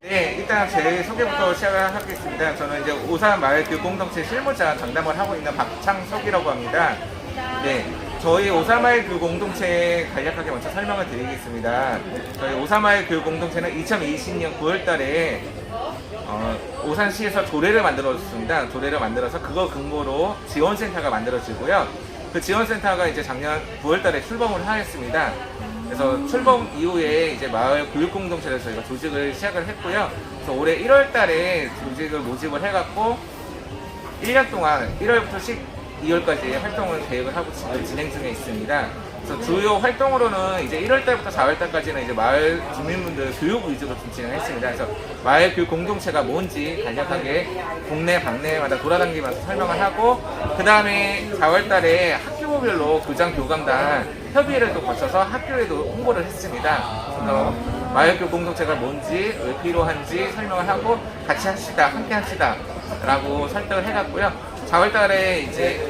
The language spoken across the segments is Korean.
네, 일단 제 소개부터 시작을 하겠습니다. 저는 이제 오산 마을교 공동체 실무자 장담을 하고 있는 박창석이라고 합니다. 네, 저희 오산마을교 공동체 간략하게 먼저 설명을 드리겠습니다. 저희 오산마을교 공동체는 2020년 9월달에 어, 오산시에서 조례를 만들어줬습니다. 조례를 만들어서 그거 근거로 지원센터가 만들어지고요. 그 지원센터가 이제 작년 9월달에 출범을 하였습니다. 그래서 출범 이후에 이제 마을 교육 공동체를 저희가 조직을 시작을 했고요. 그래서 올해 1월달에 조직을 모집을 해갖고 1년 동안 1월부터 12월까지 활동을 계획을 하고 지금 진행 중에 있습니다. 그래서 주요 활동으로는 이제 1월 달부터 4월 달까지는 이제 마을 주민분들 교육 위주로 좀 진행했습니다. 그래서 마을 교육 공동체가 뭔지 간략하게 국내 방내마다 돌아다니면서 설명을 하고 그 다음에 4월 달에 학교별로 교장 교감단 협의회를 또 거쳐서 학교에도 홍보를 했습니다. 그래서 마을교육 공동체가 뭔지 왜 필요한지 설명을 하고 같이 합시다, 함께 합시다 라고 설득을 해갔고요. 4월달에 이제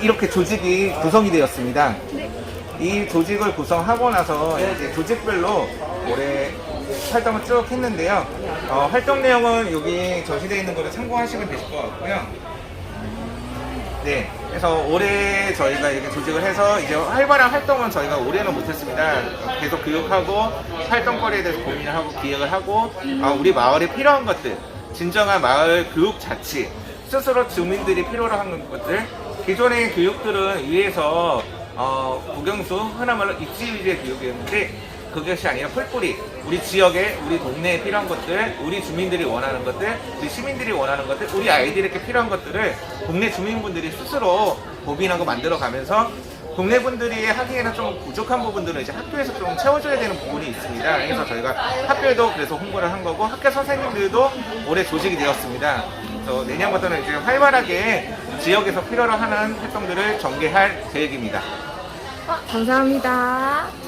이렇게 조직이 구성이 되었습니다. 이 조직을 구성하고 나서 이제 조직별로 올해 활동을 쭉 했는데요. 어, 활동 내용은 여기 전시되어 있는 거를 참고하시면 되실 것 같고요. 네, 그래서 올해 저희가 이렇게 조직을 해서 이제 활발한 활동은 저희가 올해는 못했습니다. 계속 교육하고 활동거리에 대해서 고민을 하고 기획을 하고 아, 우리 마을에 필요한 것들, 진정한 마을 교육 자치, 스스로 주민들이 필요로 하는 것들, 기존의 교육들은 위에서 어, 국영수, 흔한 말로 입지 위주의 교육이었는데 그것이 아니라 풀뿌리, 우리 지역에, 우리 동네에 필요한 것들, 우리 주민들이 원하는 것들, 우리 시민들이 원하는 것들, 우리 아이들에게 필요한 것들을 동네 주민분들이 스스로 고민하고 만들어 가면서 동네 분들이 하기에는 좀 부족한 부분들은 이제 학교에서 좀 채워줘야 되는 부분이 있습니다. 그래서 저희가 학교에도 그래서 홍보를 한 거고 학교 선생님들도 올해 조직이 되었습니다. 그래서 내년부터는 이제 활발하게 지역에서 필요로 하는 활동들을 전개할 계획입니다. 어, 감사합니다.